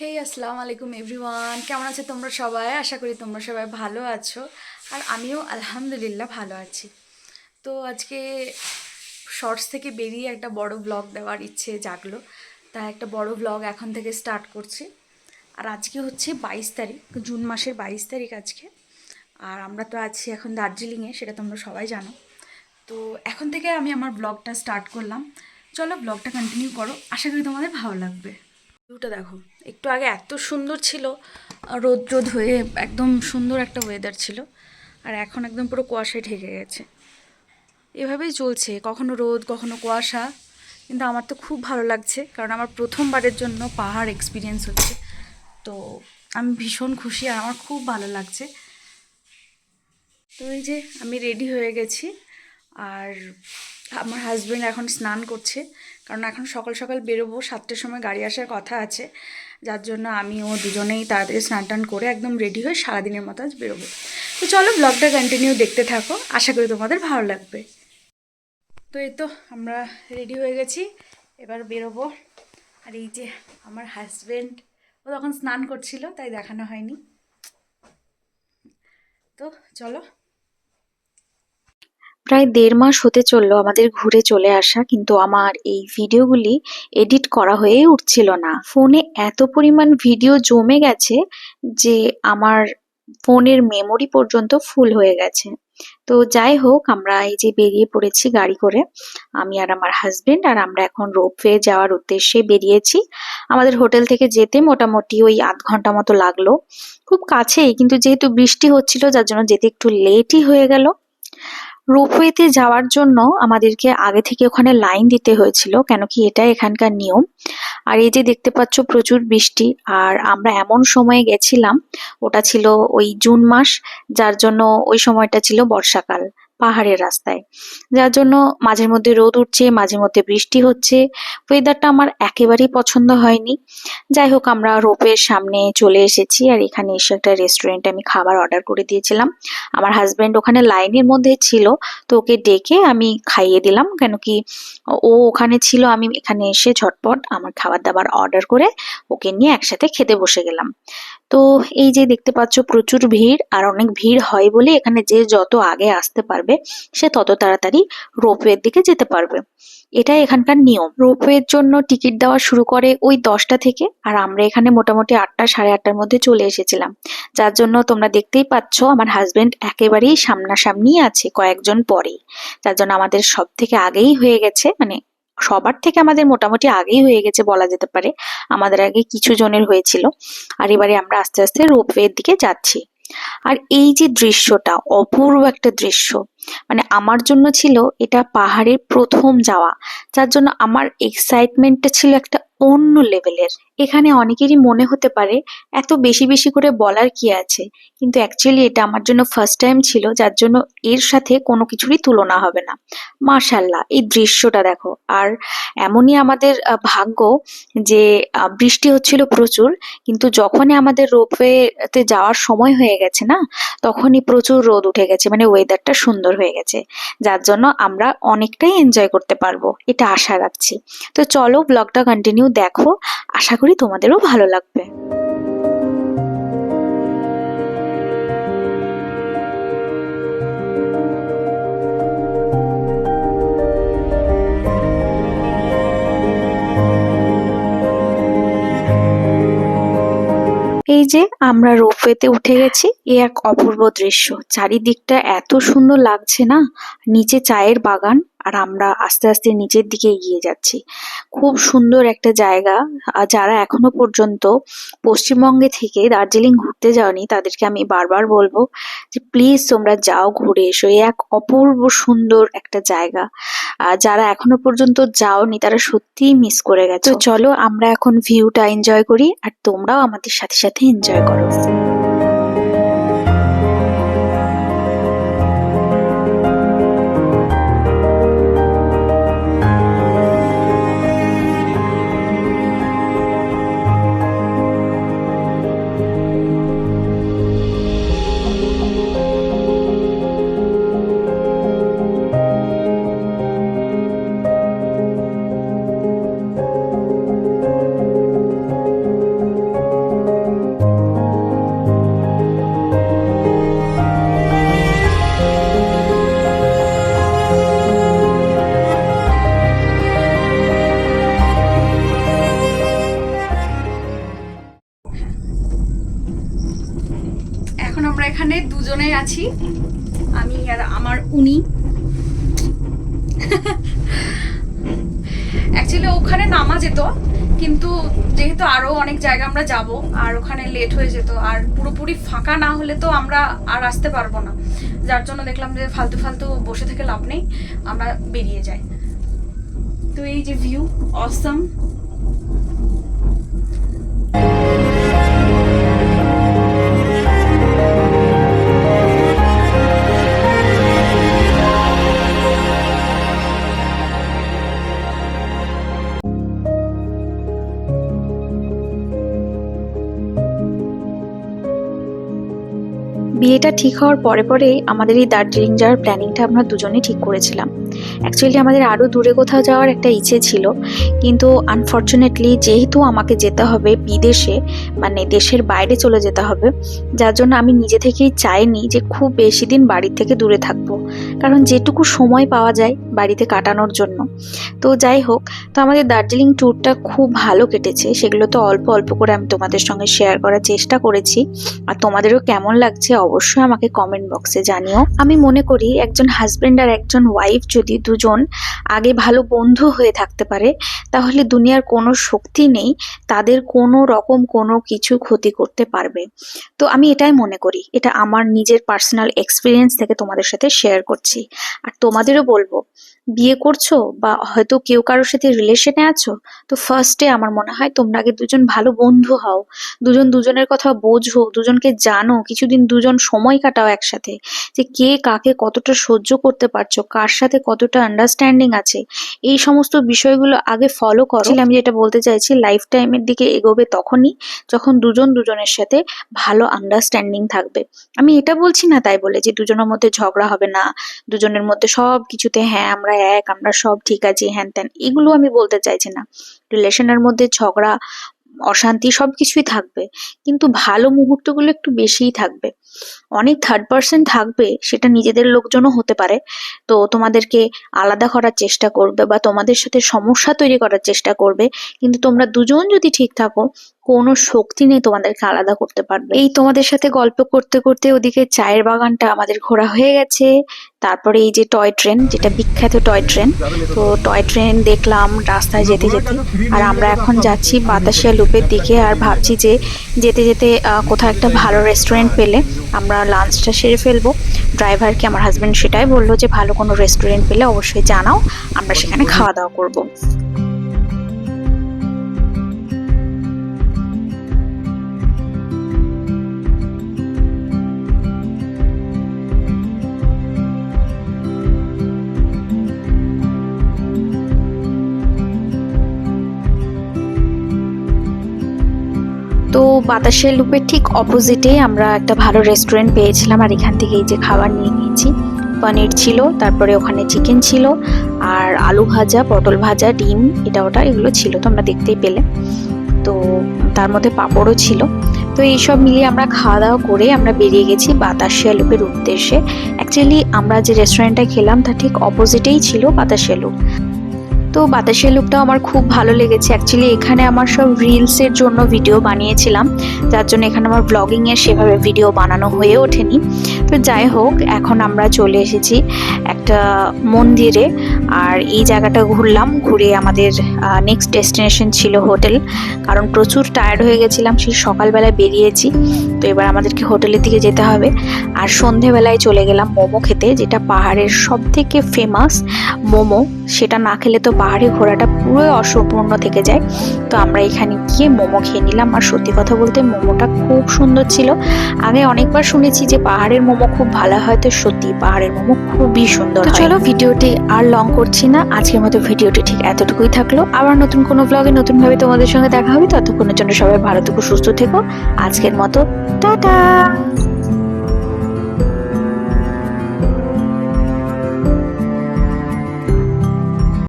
হেই আসসালামু আলাইকুম এভরিওয়ান কেমন আছে তোমরা সবাই? আশা করি তোমরা সবাই ভালো আছো। আর আমিও আলহামদুলিল্লাহ ভালো আছি। তো আজকে শর্টস থেকে বেরিয়ে একটা বড় ব্লগ দেওয়ার ইচ্ছে জাগলো। তাই একটা বড় ব্লগ এখন থেকে স্টার্ট করছি। আর আজকে হচ্ছে বাইশ তারিখ, জুন মাসের বাইশ তারিখ আজকে। আর আমরা তো আছি এখন দার্জিলিংয়ে, সেটা তোমরা সবাই জানো। তো এখন থেকে আমি আমার ব্লগটা স্টার্ট করলাম। চলো ব্লগটা কন্টিনিউ করো। আশা করি তোমাদের ভালো লাগবে। ভিউটা দেখো। একটু আগে এত সুন্দর ছিল রোদ রোদ হয়ে একদম সুন্দর একটা ওয়েদার ছিল, আর এখন একদম পুরো কুয়াশায় ঢেকে গেছে। এভাবেই চলছে, কখনো রোদ, কখনো কুয়াশা, কিন্তু আমার তো খুব ভালো লাগছে, কারণ আমার প্রথমবারের জন্য পাহাড় এক্সপিরিয়েন্স হচ্ছে। তো আমি ভীষণ খুশি আর আমার খুব ভালো লাগছে। তো এই যে আমি রেডি হয়ে গেছি, আর আমার হাজব্যান্ড এখন স্নান করছে, কারণ এখন সকাল সকাল বেরোবো, সাতটার সময় গাড়ি আসার কথা আছে। যার জন্য আমি ও দুজনেই তাড়াতাড়ি স্নান টান করে একদম রেডি হয়ে সারাদিনের মতো আজ বেরোবো। তো চলো ব্লগটা কন্টিনিউ দেখতে থাকো। আশা করি তোমাদের ভালো লাগবে। তো এই তো আমরা রেডি হয়ে গেছি। এবার বেরোবো। আর এই যে আমার হাজব্যান্ড ও তখন স্নান করছিল, তাই দেখানো হয়নি। তো চলো প্রায় দেড় মাস হতে চলল আমাদের ঘুরে চলে আসা, কিন্তু আমার এই ভিডিওগুলি এডিট করা হয়ে উঠছিল না। ফোনে এত পরিমাণ ভিডিও জমে গেছে যে আমার ফোনের মেমোরি পর্যন্ত ফুল হয়ে গেছে। তো যাই হোক, আমরা এই যে বেরিয়ে পড়েছি গাড়ি করে, আমি আর আমার হাজবেন্ড আর আমরা এখন রোপওয়ে যাওয়ার উদ্দেশ্যে বেরিয়েছি। আমাদের হোটেল থেকে যেতে মোটামুটি ওই আধ ঘণ্টা মতো লাগল। খুব কাছেই, কিন্তু যেহেতু বৃষ্টি হচ্ছিল, যার জন্য যেতে একটু লেটই হয়ে গেল। রোপওয়েতে যাওয়ার জন্য আমাদেরকে আগে থেকে ওখানে লাইন দিতে হয়েছিল, কেন কি এটা এখানকার নিয়ম। আর এই যে দেখতে পাচ্ছ প্রচুর বৃষ্টি, আর আমরা এমন সময়ে গেছিলাম, ওটা ছিল ওই জুন মাস, যার জন্য ওই সময়টা ছিল বর্ষাকাল। পাহাড়ের রাস্তায়। যার জন্য মাঝে মধ্যে রোদ উঠছে, মাঝে মধ্যে বৃষ্টি হচ্ছে। ওয়েদারটা আমার একেবারেই পছন্দ হয়নি। যাই হোক, আমরা রোপের সামনে চলে এসেছি আর এখানে এসে একটা রেস্টুরেন্টে আমি খাবার অর্ডার করে দিয়েছিলাম। আমার হাজবেন্ড ওখানে লাইনের মধ্যে ছিল, তো ওকে ডেকে আমি খাইয়ে দিলাম। কেন কি ও ওখানে ছিল, আমি এখানে এসে ঝটপট আমার খাবার দাবার অর্ডার করে ওকে নিয়ে একসাথে খেতে বসে গেলাম। তো এই যে দেখতে পাচ্ছ প্রচুর ভিড় আর অনেক ভিড় হয় বলে এখানে যে যত আগে আসতে পারবে, সে তত তাড়াতাড়ি রোপওয়ের দিকে যেতে পারবে। এটা এখানকার নিয়ম। রোপওয়ের জন্য টিকিট দেওয়া শুরু করে ওই দশটা থেকে আর আমরা এখানে মোটামুটি আটটা, সাড়ে আটটার মধ্যে চলে এসেছিলাম। যার জন্য তোমরা দেখতেই পাচ্ছ আমার হাজবেন্ড একেবারেই সামনাসামনি আছে কয়েকজন পরেই। যার জন্য আমাদের সব থেকে আগেই হয়ে গেছে মানে সবার থেকে আমাদের মোটামুটি আগেই হয়ে গেছে বলা যেতে পারে। আমাদের আগে কিছু জনের হয়েছিল। আর এবারে আমরা আস্তে আস্তে রোপওয়ের দিকে যাচ্ছি। আর এই যে দৃশ্যটা, অপূর্ব একটা দৃশ্য। মানে আমার জন্য ছিল এটা পাহাড়ের প্রথম যাওয়া, যার জন্য আমার এক্সাইটমেন্টটা ছিল একটা অন্য লেভেলের এখানে অনেকেরই মনে হতে পারে এত বেশি বেশি করে বলার কি আছে, কিন্তু অ্যাকচুয়ালি এটা আমার জন্য ফার্স্ট টাইম ছিল, যার জন্য এর সাথে কোনো কিছুরই তুলনা হবে না। মার্শাল্লাহ এই দৃশ্যটা দেখো। আর এমনই আমাদের ভাগ্য যে বৃষ্টি হচ্ছিল প্রচুর, কিন্তু যখনই আমাদের রোপওয়েতে যাওয়ার সময় হয়ে গেছে না, তখনই প্রচুর রোদ উঠে গেছে মানে ওয়েদারটা সুন্দর হয়ে গেছে, যার জন্য আমরা অনেকটাই এনজয় করতে পারব, এটা আশা রাখছি। তো চলো ব্লগটা কন্টিনিউ দেখো, আশা করি তোমাদেরও ভালো লাগবে। এই যে আমরা রোপওয়েতে উঠে গেছি, এ এক অপূর্ব দৃশ্য। চারিদিকটা এত সুন্দর লাগছে না? নিচে চায়ের বাগান আর আমরা আস্তে আস্তে নিচের দিকে এগিয়ে যাচ্ছি। খুব সুন্দর একটা জায়গা। আর যারা এখনও পর্যন্ত পশ্চিমবঙ্গে থেকে দার্জিলিং ঘুরতে যাওনি, তাদেরকে আমি বারবার বলব যে প্লিজ তোমরা যাও, ঘুরে এসো। এ এক অপূর্ব সুন্দর একটা জায়গা। আর যারা এখনও পর্যন্ত যাওনি, তারা সত্যিই মিস করে গেছে। চলো আমরা এখন ভিউটা এনজয় করি, আর তোমরাও আমাদের সাথে সাথে এনজয় করো। এখানে দুজনে আছি। আমি আর আমার উনি। অ্যাকচুয়ালি ওখানে নামা যেত, কিন্তু যেহেতু আরও অনেক জায়গা আমরা যাব, আর ওখানে লেট হয়ে যেত, আর পুরোপুরি ফাঁকা না হলে তো আমরা আর আসতে পারব না। যার জন্য দেখলাম যে ফালতু ফালতু বসে থেকে লাভ নেই, আমরা বেরিয়ে যাই। তো এই যে ভিউ অসম বিয়েটা ঠিক হওয়ার পরে পরেই আমাদের এই দার্জিলিং যাওয়ার প্ল্যানিংটা আমরা দুজনেই ঠিক করেছিলাম। অ্যাকচুয়ালি আমাদের আরও দূরে কোথাও যাওয়ার একটা ইচ্ছে ছিল। কিন্তু আনফর্চুনেটলি যেহেতু আমাকে যেতে হবে বিদেশে মানে দেশের বাইরে চলে যেতে হবে, যার জন্য আমি নিজে থেকেই চাইনি যে খুব বেশি দিন বাড়ি থেকে দূরে থাকব। কারণ যেটুকু সময় পাওয়া যায় বাড়িতে কাটানোর জন্য। তো যাই হোক, তো আমাদের দার্জিলিং ট্যুরটা খুব ভালো কেটেছে। সেগুলো তো অল্প অল্প করে আমি তোমাদের সঙ্গে শেয়ার করার চেষ্টা করেছি। আর তোমাদেরও কেমন লাগছে অবশ্যই আমাকে কমেন্ট বক্সে জানিও। আমি মনে করি একজন হাজবেন্ড আর একজন ওয়াইফ যদি দুজন আগে ভালো বন্ধু হয়ে থাকতে পারে, তাহলে দুনিয়ার কোনো শক্তি নেই, তাদের কোনো রকম কোনো কিছু ক্ষতি করতে পারবে। তো আমি এটাই মনে করি, এটা আমার নিজের পার্সোনাল এক্সপিরিয়েন্স থেকে তোমাদের সাথে শেয়ার করছি। আর তোমাদেরও বলব, বিয়ে করছ বা হয়তো কেউ কারোর সাথে রিলেশনে আছো, তো ফার্স্টে আমার মনে হয় তোমরা আগে দুজন ভালো বন্ধু হও। দুজন দুজনের কথা বোঝো, দুজনকে জানো, কিছুদিন দুজন সময় কাটাও একসাথে। যে কে কাকে কতটা সহ্য করতে পারছ, কার সাথে কতটা আন্ডারস্ট্যান্ডিং আছে? এই সমস্ত বিষয়গুলো আগে ফলো করো। আমি যেটা বলতে চাইছি লাইফ টাইমের দিকে এগোবে তখনই যখন দুজন দুজনের সাথে ভালো আন্ডারস্ট্যান্ডিং থাকবে। আমি এটা বলছি না তাই বলে যে দুজনের মধ্যে ঝগড়া হবে না দুজনের মধ্যে সব কিছুতে হ্যাঁ আমরা এক আমরা সব ঠিক আছি হ্যান ত্যান এগুলো আমি বলতে চাইছি না। রিলেশনের মধ্যে ঝগড়া অশান্তি সব কিছুই থাকবে। কিন্তু ভালো মুহূর্তগুলো একটু বেশিই থাকবে। অনেক থার্ড পার্সন থাকবে, সেটা নিজেদের লোকজনও হতে পারে। তো তোমাদেরকে আলাদা করার চেষ্টা করবে বা তোমাদের সাথে সমস্যা তৈরি করার চেষ্টা করবে। কিন্তু তোমরা দুজন যদি ঠিক থাকো কোনো শক্তি নেই তোমাদেরকে আলাদা করতে পারবে। এই তোমাদের সাথে গল্প করতে করতে ওদিকে চায়ের বাগানটা আমাদের ঘোরা হয়ে গেছে। তারপরে এই যে টয় ট্রেন, যেটা বিখ্যাত টয় ট্রেন, তো টয় ট্রেন দেখলাম রাস্তায় যেতে যেতে। আর আমরা এখন যাচ্ছি বাতাসিয়া লুপের দিকে আর ভাবছি যে যেতে যেতে কোথাও একটা ভালো রেস্টুরেন্ট পেলে আমরা লাঞ্চটা সেরে ফেলব। ড্রাইভারকে আমার হাজবেন্ড সেটাই বলল যে, ভালো কোনো রেস্টুরেন্ট পেলে অবশ্যই জানাও, আমরা সেখানে খাওয়া দাওয়া করব। বাতাসের লুপের ঠিক অপোজিটেই আমরা একটা ভালো রেস্টুরেন্ট পেয়েছিলাম আর এখান থেকে এই যে খাবার নিয়ে নিয়েছি। পনির ছিল, তারপরে ওখানে চিকেন ছিল, আর আলু ভাজা, পটল ভাজা, ডিম, এটা ওটা এগুলো ছিল, তোমরা দেখতেই পেলে। তো তার মধ্যে পাঁপড়ও ছিল। তো এইসব মিলিয়ে আমরা খাওয়া দাওয়া করে আমরা বেরিয়ে গেছি বাতাসিয়া লুপের উদ্দেশ্যে। অ্যাকচুয়ালি আমরা যে রেস্টুরেন্টটা খেলাম, তার ঠিক অপোজিটেই ছিল বাতাসিয়া লুপ তো বাতাসের লুকটাও আমার খুব ভালো লেগেছে। অ্যাকচুয়ালি এখানে আমার সব রিলসের জন্য ভিডিও বানিয়েছিলাম। যার জন্য এখানে আমার ব্লগিংয়ের সেভাবে ভিডিও বানানো হয়ে ওঠেনি। তো যাই হোক, এখন আমরা চলে এসেছি একটা মন্দিরে। আর এই জায়গাটা ঘুরলাম, ঘুরে আমাদের নেক্সট ডেস্টিনেশন ছিল হোটেল। কারণ প্রচুর টায়ার্ড হয়ে গেছিলাম, সেই সকালবেলায় বেরিয়েছি। তো এবার আমাদেরকে হোটেলের দিকে যেতে হবে। আর সন্ধেবেলায় চলে গেলাম মোমো খেতে, যেটা পাহাড়ের সব থেকে ফেমাস মোমো। সেটা না খেলে তো পাহাড়ে ঘোরাটা পুরো অসম্পূর্ণ থেকে যায়। তো আমরা এখানে গিয়ে মোমো খেয়ে নিলাম। আর সত্যি কথা বলতে মোমোটা খুব সুন্দর ছিল। আগে অনেকবার শুনেছি যে পাহাড়ের মোমো খুব ভালো হয়। তো সত্যি পাহাড়ের মোমো খুবই সুন্দর চলো ভিডিওটি আর লং করছি না। আজকের মতো ভিডিওটি ঠিক এতটুকুই থাকল। আবার নতুন কোনো ব্লগে নতুনভাবে তোমাদের সঙ্গে দেখা হবে। ততক্ষণের জন্য সবাই ভালো থেকো সুস্থ থেকো। আজকের মতো টাটা!